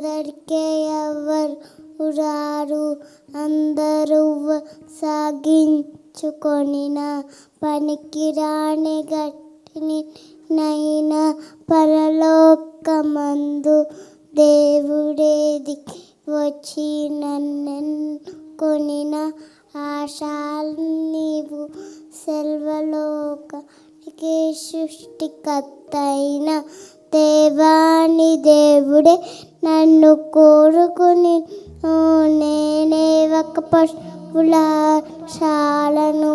అందరికే ఎవరు రారు అందరూ సాగించుకొనిన పనికిరాని గట్టిని నైనా పరలోకమందు దేవుడేది వచ్చి నన్నెన్నుకొనిన ఆశాలు నీవు సెల్వలోక సృష్టికర్తైన దేవాని దేవుడే నన్ను కోరుకుని నేనే ఒక పశువుల శాలను.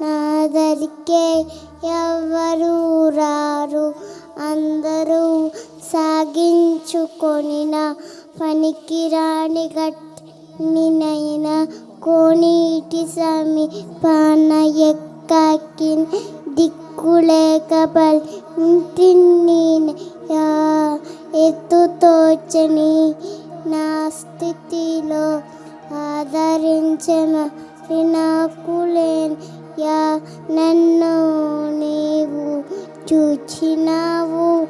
నా దరికే ఎవరు రారు. అందరూ సాగించుకొనిన పనికిరాని గట్టినైనా కోనీటి సమీపాన ఎక్కకి దిక్కులేక ఇంటిని ఎత్తుతోచని నా స్థితిలో ఆదరించిన నాకు యా నన్ను నీవు చూచినావు.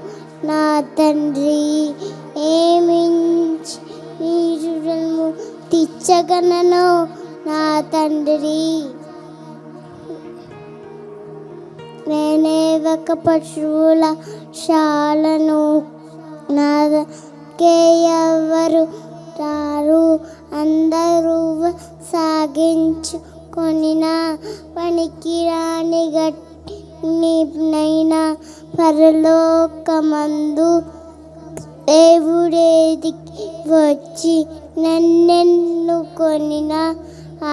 నా తండ్రి ఏమించి నీరులను తీర్చగలను? నా తండ్రి నేనే ఒక పశువుల శాలను నాకే ఎవరు రారు? అందరూ సాగించుకొనిన పనికిరాని గట్టినైనా పరలోకమందు దేవుడేది వచ్చి నన్నెన్నుకొనిన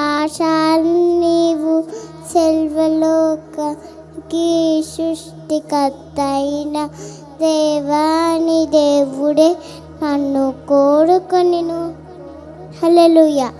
ఆశాలు నీవు సృష్టికర్త అయిన దేవాని దేవుడే నన్ను కోరుకొనిను. హల్లెలూయా.